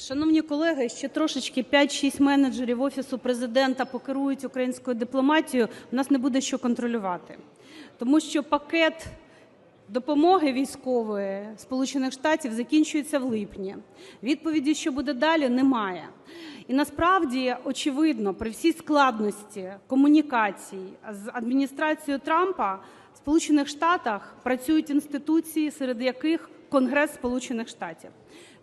Шановні колеги, ще трошечки 5-6 менеджерів Офісу Президента покерують українською дипломатією, у нас не буде що контролювати. Тому що пакет допомоги військової Сполучених Штатів закінчується в липні. Відповіді, що буде далі, немає. І насправді очевидно, при всій складності комунікацій з адміністрацією Трампа в Сполучених Штатах працюють інституції, серед яких Конгрес Сполучених Штатів.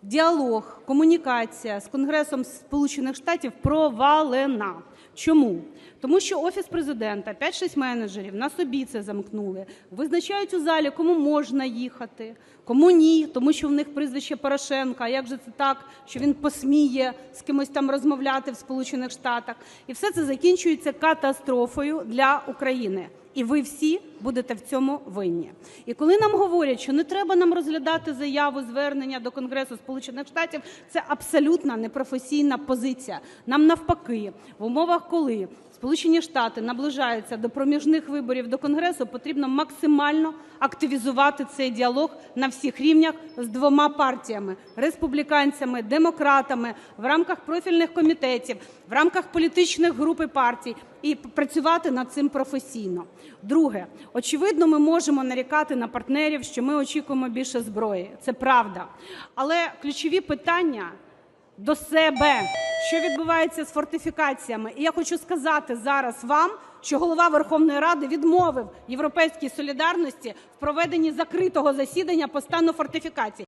Діалог, комунікація з Конгресом Сполучених Штатів провалена. Чому? Тому що Офіс Президента, 5-6 менеджерів на собі це замкнули, визначають у залі, кому можна їхати, кому ні, тому що в них прізвище Порошенка. А як же це так, що він посміє з кимось там розмовляти в Сполучених Штатах? І все це закінчується катастрофою для України. І ви всі будете в цьому винні. І коли нам говорять, що не треба нам розглядати заяву звернення до Конгресу Сполучених Штатів, це абсолютно непрофесійна позиція. Нам навпаки, в умовах, коли Сполучені Штати наближаються до проміжних виборів до Конгресу, потрібно максимально активізувати цей діалог на всіх рівнях з двома партіями республіканцями, демократами, в рамках профільних комітетів, в рамках політичних груп і партій, і працювати над цим професійно. Друге, очевидно, ми можемо нарікати на партнерів, що ми очікуємо більше зброї. Це правда. Але ключові питання до себе, що відбувається з фортифікаціями. І я хочу сказати зараз вам, що голова Верховної Ради відмовив Європейській солідарності в проведенні закритого засідання по стану фортифікацій.